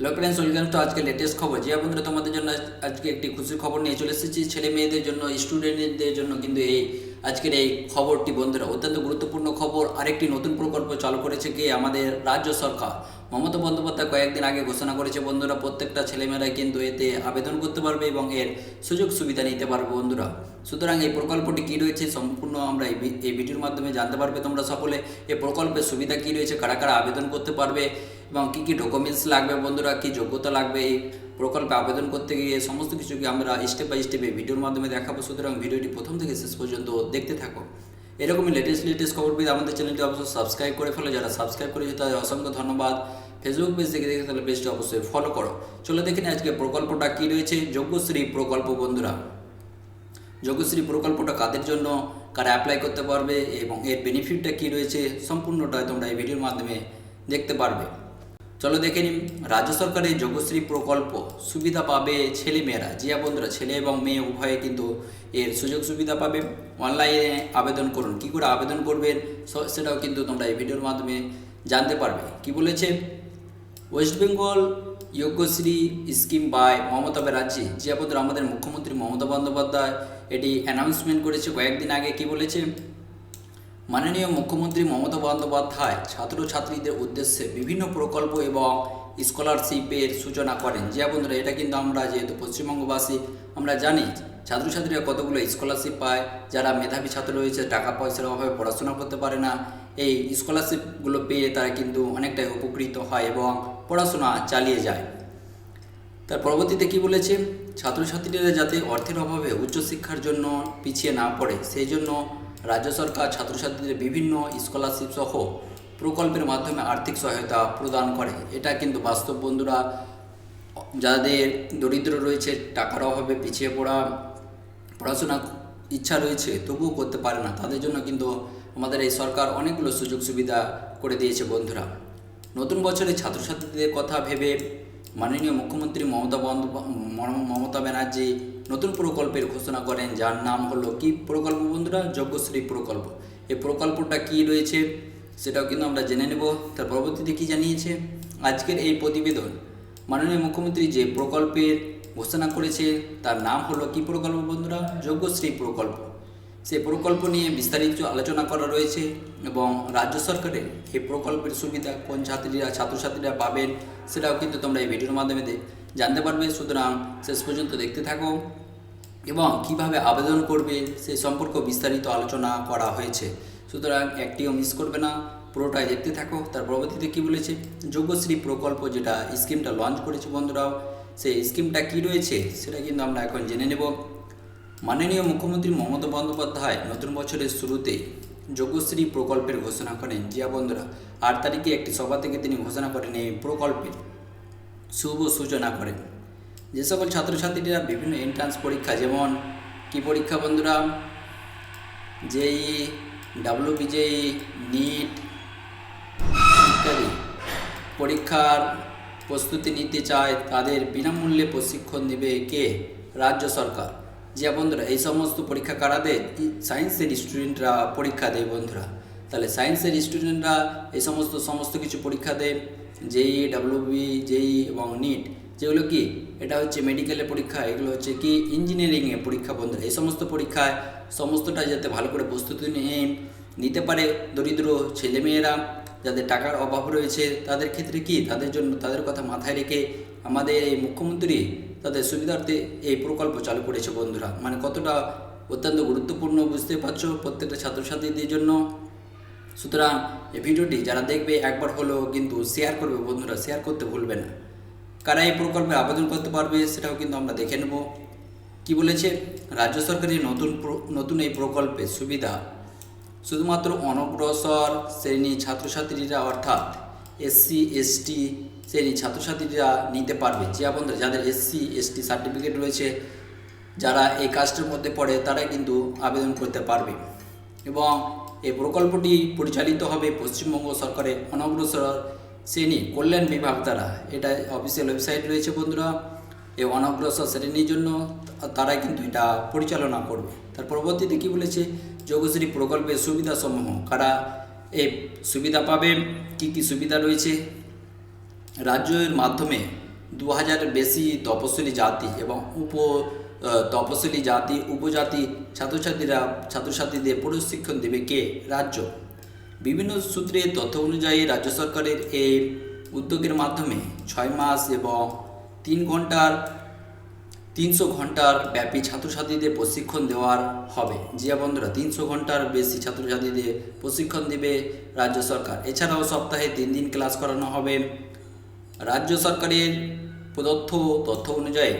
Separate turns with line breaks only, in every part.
Hello friends welcome তো আজকে latest খবর। যে বন্ধুরা, তোমাদের জন্য আজ- আজকে একটি খুশির খবর নিয়ে চলে এসেছি। ছেলে মেয়েদের জন্য স্টুডেন্টদের জন্য কিন্তু এই আজকের এই খবরটি বন্ধুরা অত্যন্ত গুরুত্বপূর্ণ খবর। আরেকটি নতুন প্রকল্প চালু করেছে কি? আমাদের রাজ্য সরকার। মমতা বন্দ্যোপাধ্যায় কয়েকদিন আগে ঘোষণা করেছে, বন্ধুরা, প্রত্যেকটা ছেলেমেয়েরা কিন্তু এতে আবেদন করতে পারবে এবং এর সুযোগ সুবিধা নিতে পারবে বন্ধুরা। সুতরাং এই প্রকল্পটি কী রয়েছে সম্পূর্ণ আমরা এই ভিডিওর মাধ্যমে জানতে পারবে তোমরা সকলে। এই প্রকল্পের সুবিধা কী রয়েছে, কারা কারা আবেদন করতে পারবে এবং কী কী ডকুমেন্টস লাগবে বন্ধুরা, কী যোগ্যতা লাগবে, এই প্রকল্পে আবেদন করতে গিয়ে সমস্ত কিছুকে আমরা স্টেপ বাই স্টেপে ভিডিওর মাধ্যমে দেখাবো। সুতরাং ভিডিওটি প্রথম থেকে শেষ পর্যন্ত দেখতে থাকো। এরকমই লেটেস্ট লেটেস্ট খবর পেয়ে আমাদের চ্যানেলটি অবশ্যই সাবস্ক্রাইব করে ফেলো। যারা সাবস্ক্রাইব করেছে, তাদের অসংখ্য ধন্যবাদ। ফেসবুক পেজ থেকে দেখে তাহলে পেজটি অবশ্যই ফলো করো। চলে দেখে আজকে প্রকল্পটা কী রয়েছে। যোগ্যশ্রী প্রকল্প বন্ধুরা যোগশ্রী প্রকল্পটা কাদের জন্য, কারা অ্যাপ্লাই করতে পারবে এবং এর বেনিফিটটা কী রয়েছে, সম্পূর্ণটা তোমরা এই ভিডিওর মাধ্যমে দেখতে পারবে। চলো দেখে নিন রাজ্য সরকারের যোগশ্রী প্রকল্প, সুবিধা পাবে ছেলে মেয়েরা জিয়া বন্ধুরা ছেলে এবং মেয়ে উভয়ে কিন্তু এর সুযোগ সুবিধা পাবে। অনলাইনে আবেদন করুন। কি করে আবেদন করবেন সেটাও কিন্তু তোমরা এই ভিডিওর মাধ্যমে জানতে পারবে। কি বলেছে? West Bengal Yogyashree scheme by Mamata Banerjee. আপনাদের আমাদের মুখ্যমন্ত্রী মমতা বন্দ্যোপাধ্যায় এটি অ্যানাউন্সমেন্ট করেছে কয়েকদিন আগে। কি বলেছে? মাননীয় মুখ্যমন্ত্রী মমতা বন্দ্যোপাধ্যায় ছাত্রছাত্রীদের উদ্দেশ্যে বিভিন্ন প্রকল্প এবং স্কলারশিপের সূচনা করেন। যে বন্ধুরা, এটা কিন্তু আমরা যেহেতু পশ্চিমবঙ্গবাসী, আমরা জানি ছাত্রছাত্রীরা কতগুলো স্কলারশিপ পায়, যারা মেধাবী ছাত্র রয়েছে, টাকা পয়সার অভাবে পড়াশোনা করতে পারে না। এই স্কলারশিপগুলো পেয়ে তারা কিন্তু অনেকটাই উপকৃত হয় এবং পড়াশোনা চালিয়ে যায়। তার পরবর্তীতে কি বলেছে? ছাত্রছাত্রীরা যাতে অর্থের অভাবে উচ্চশিক্ষার জন্য পিছিয়ে না পড়ে, সেই জন্য রাজ্য সরকার ছাত্রছাত্রীদের বিভিন্ন স্কলারশিপ সহ প্রকল্পের মাধ্যমে আর্থিক সহায়তা প্রদান করে। এটা কিন্তু বাস্তব বন্ধুরা, যাদের দরিদ্র রয়েছে, টাকার অভাবে পিছিয়ে পড়া, পড়াশোনা ইচ্ছা রয়েছে, তবুও করতে পারে না। তাদের জন্য কিন্তু আমাদের এই সরকার অনেকগুলো সুযোগ সুবিধা করে দিয়েছে বন্ধুরা। নতুন বছরে ছাত্রছাত্রীদের কথা ভেবে মাননীয় মুখ্যমন্ত্রী মমতা মমতা ব্যানার্জি নতুন প্রকল্পের ঘোষণা করেন, যার নাম হলো কি? প্রকল্প বন্ধুরা, যজ্ঞশ্রী প্রকল্প। এই প্রকল্পটা কি রয়েছে সেটাও কিন্তু আমরা জেনে নেব। তার পরবর্তীতে কী জানিয়েছে? আজকের এই প্রতিবেদন। মাননীয় মুখ্যমন্ত্রী যে প্রকল্পের ঘোষণা করেছে, তার নাম হলো কি প্রকল্প বন্ধুরা? যজ্ঞশ্রী প্রকল্প। সেই প্রকল্প নিয়ে বিস্তারিত আলোচনা করা রয়েছে এবং রাজ্য সরকারের এই প্রকল্পের সুবিধা কোন ছাত্রীরা, ছাত্রছাত্রীরা পাবেন সেটাও কিন্তু তোমরা এই ভিডিওর মাধ্যমে জানতে পারবে। সুতরাং শেষ পর্যন্ত দেখতে থাকো এবং কীভাবে আবেদন করবে সে সম্পর্ক বিস্তারিত আলোচনা করা হয়েছে। সুতরাং একটিও মিস করবে না, পুরোটাই দেখতে থাকো। তার পরবর্তীতে কী বলেছে? যোগ্যশ্রী প্রকল্প যেটা স্কিমটা লঞ্চ করেছে বন্ধুরাও, সেই স্কিমটা কি রয়েছে সেটা কিন্তু আমরা এখন জেনে নেব। মাননীয় মুখ্যমন্ত্রী মমতা বন্দ্যোপাধ্যায় নতুন বছরের শুরুতে যোগ্যশ্রী প্রকল্পের ঘোষণা করেন। জিয়া বন্ধুরা, আট তারিখে একটি সভা থেকে তিনি ঘোষণা করেন এই প্রকল্পের শুভ সূচনা করেন। যে সকল ছাত্রছাত্রীরা বিভিন্ন এন্ট্রান্স পরীক্ষা, যেমন কি পরীক্ষা বন্ধুরা? যেই ডাব্লিউ বিজেই নিট ইত্যাদি পরীক্ষার প্রস্তুতি নিতে চায়, তাদের বিনামূল্যে প্রশিক্ষণ দেবে কে? রাজ্য সরকার। যে বন্ধুরা, এই সমস্ত পরীক্ষা কারা দেয়? সায়েন্সের স্টুডেন্টরা পরীক্ষা দেয় বন্ধুরা। তাহলে সায়েন্সের স্টুডেন্টরা এই সমস্ত সমস্ত কিছু পরীক্ষা দেয়। জেই ডাব্লিউবি জেই এবং নিট যেগুলো কি? এটা হচ্ছে মেডিকেলের পরীক্ষা, এগুলো হচ্ছে কি? ইঞ্জিনিয়ারিংয়ের পরীক্ষা বন্ধুরা। এই সমস্ত পরীক্ষায় সমস্তটা যাতে ভালো করে প্রস্তুতি নিয়ে নিতে পারে দরিদ্র ছেলেমেয়েরা, যাদের টাকার অভাব রয়েছে, তাদের ক্ষেত্রে কি? তাদের জন্য, তাদের কথা মাথায় রেখে আমাদের এই মুখ্যমন্ত্রী তাদের সুবিধার্থে এই প্রকল্প চালু করেছে বন্ধুরা। মানে কতটা অত্যন্ত গুরুত্বপূর্ণ বুঝতে পারছ প্রত্যেকটা ছাত্রছাত্রীদের জন্য? সুতরাং এই ভিডিওটি যারা দেখবে একবার হলেও কিন্তু শেয়ার করবে বন্ধুরা শেয়ার করতে ভুলবে না। কারা এই প্রকল্পে আবেদন করতে পারবে সেটাও কিন্তু আমরা দেখে নেব। কি বলেছে? রাজ্য সরকারের নতুন নতুন এই প্রকল্পে সুবিধা শুধুমাত্র অনগ্রসর শ্রেণি ছাত্রছাত্রীরা অর্থাৎ এসসি এসটি শ্রেণি ছাত্রছাত্রীরা নিতে পারবে। যে বন্ধুরা, যাদের এসসি এসটি সার্টিফিকেট রয়েছে, যারা এই কাজটার মধ্যে পড়ে, তারাই কিন্তু আবেদন করতে পারবে। এবং এই প্রকল্পটি পরিচালিত হবে পশ্চিমবঙ্গ সরকারের অনগ্রসর শ্রেণি কল্যাণ বিভাগ দ্বারা। এটা অফিসিয়াল ওয়েবসাইট রয়েছে বন্ধুরা, এই অনগ্রসর শ্রেণির জন্য তারাই কিন্তু এটা পরিচালনা করবে। তার পরবর্তীতে কী বলেছে? যোগশ্রী প্রকল্পের সুবিধাসমূহ। কারা এই সুবিধা পাবে? কি কি সুবিধা রয়েছে? রাজ্যের মাধ্যমে দু হাজার বেশি তপশিলি জাতি এবং উপ আহ, তপশিলি জাতি উপজাতি ছাত্রছাত্রীরা ছাত্রছাত্রীদের প্রশিক্ষণ দেবে কে? রাজ্য। বিভিন্ন সূত্রে তথ্য অনুযায়ী রাজ্য সরকারের এই উদ্যোগের মাধ্যমে ছয় মাস এবং তিন ঘণ্টার তিনশো ঘণ্টার ব্যাপী ছাত্রছাত্রীদের প্রশিক্ষণ দেওয়ার হবে। জিয়া বন্ধুরা, তিনশো ঘণ্টার বেশি ছাত্রছাত্রীদের প্রশিক্ষণ দেবে রাজ্য সরকার। এছাড়াও সপ্তাহে তিন দিন ক্লাস করানো হবে। রাজ্য সরকারের প্রদত্ত তথ্য অনুযায়ী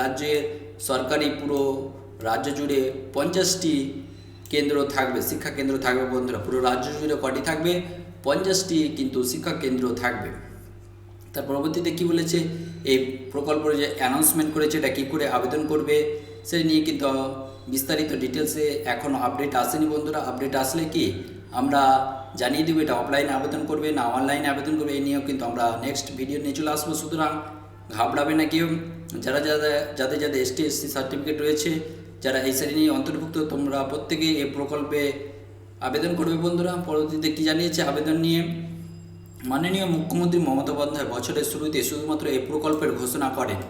রাজ্যের সরকারি পুরো রাজ্য জুড়ে পঞ্চাশটি কেন্দ্র থাকবে, শিক্ষা কেন্দ্র থাকবে বন্ধুরা। পুরো রাজ্য জুড়ে কটি থাকবে? পঞ্চাশটি কিন্তু শিক্ষা কেন্দ্র থাকবে। তার পরবর্তীতে কি বলেছে? এই প্রকল্পের যে অ্যানাউন্সমেন্ট করেছে, এটা কী করে আবেদন করবে? সে নিয়ে কিন্তু বিস্তারিত ডিটেলসে এখনও আপডেট আসেনি বন্ধুরা। আপডেট আসলে কি? আমরা জানিয়ে দেবো এটা অফলাইনে আবেদন করবে, না অনলাইনে আবেদন করবে, এই নিয়েও কিন্তু আমরা নেক্সট ভিডিও নিয়ে চলে আসব। সুতরাং ঘাবড়াবে না কেউ। যারা যারা যাদের যাদের এসটি এসসি সার্টিফিকেট রয়েছে, যারা এই শ্রেণি অন্তর্ভুক্ত, তোমরা প্রত্যেকেই এই প্রকল্পে আবেদন করবে বন্ধুরা। পরবর্তীতে কি জানিয়েছে আবেদন নিয়ে? মাননীয় মুখ্যমন্ত্রী মমতা বন্দ্যোপাধ্যায় বছরের শুরুতে শুধুমাত্র এই প্রকল্পের ঘোষণা করেন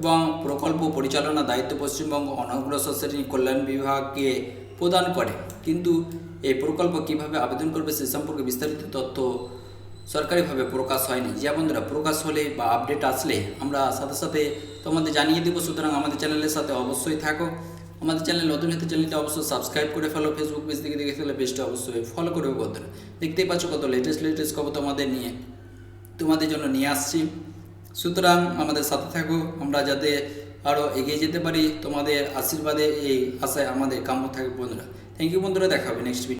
এবং প্রকল্প পরিচালনা দায়িত্ব পশ্চিমবঙ্গ অনগ্রসর শ্রেণি কল্যাণ বিভাগকে প্রদান করে কিন্তু এই প্রকল্প কীভাবে আবেদন করবে সে সম্পর্কে বিস্তারিত তথ্য সরকারিভাবে প্রকাশ হয়নি। যা বন্ধুরা, প্রকাশ হলে বা আপডেট আসলে আমরা সাথে সাথে তোমাদের জানিয়ে দেবো। সুতরাং আমাদের চ্যানেলের সাথে অবশ্যই থাকো। আমাদের চ্যানেল নতুন হতে চ্যানেলটা অবশ্যই সাবস্ক্রাইব করে ফেলো ফেসবুক পেজ থেকে দেখে ফেলে পেজটা অবশ্যই ফলো করবে বন্ধুরা। দেখতেই পাচ্ছ কত লেটেস্ট লেটেস্ট খবর তোমাদের নিয়ে, তোমাদের জন্য নিয়ে আসছি। সুতরাং আমাদের সাথে থাকো, আমরা যাতে আরও এগিয়ে যেতে পারি, তোমাদের আশীর্বাদে এই আশায় আমাদের কাম্য থাকবে বন্ধুরা। থ্যাংক ইউ বন্ধুরা, দেখা হবে নেক্সট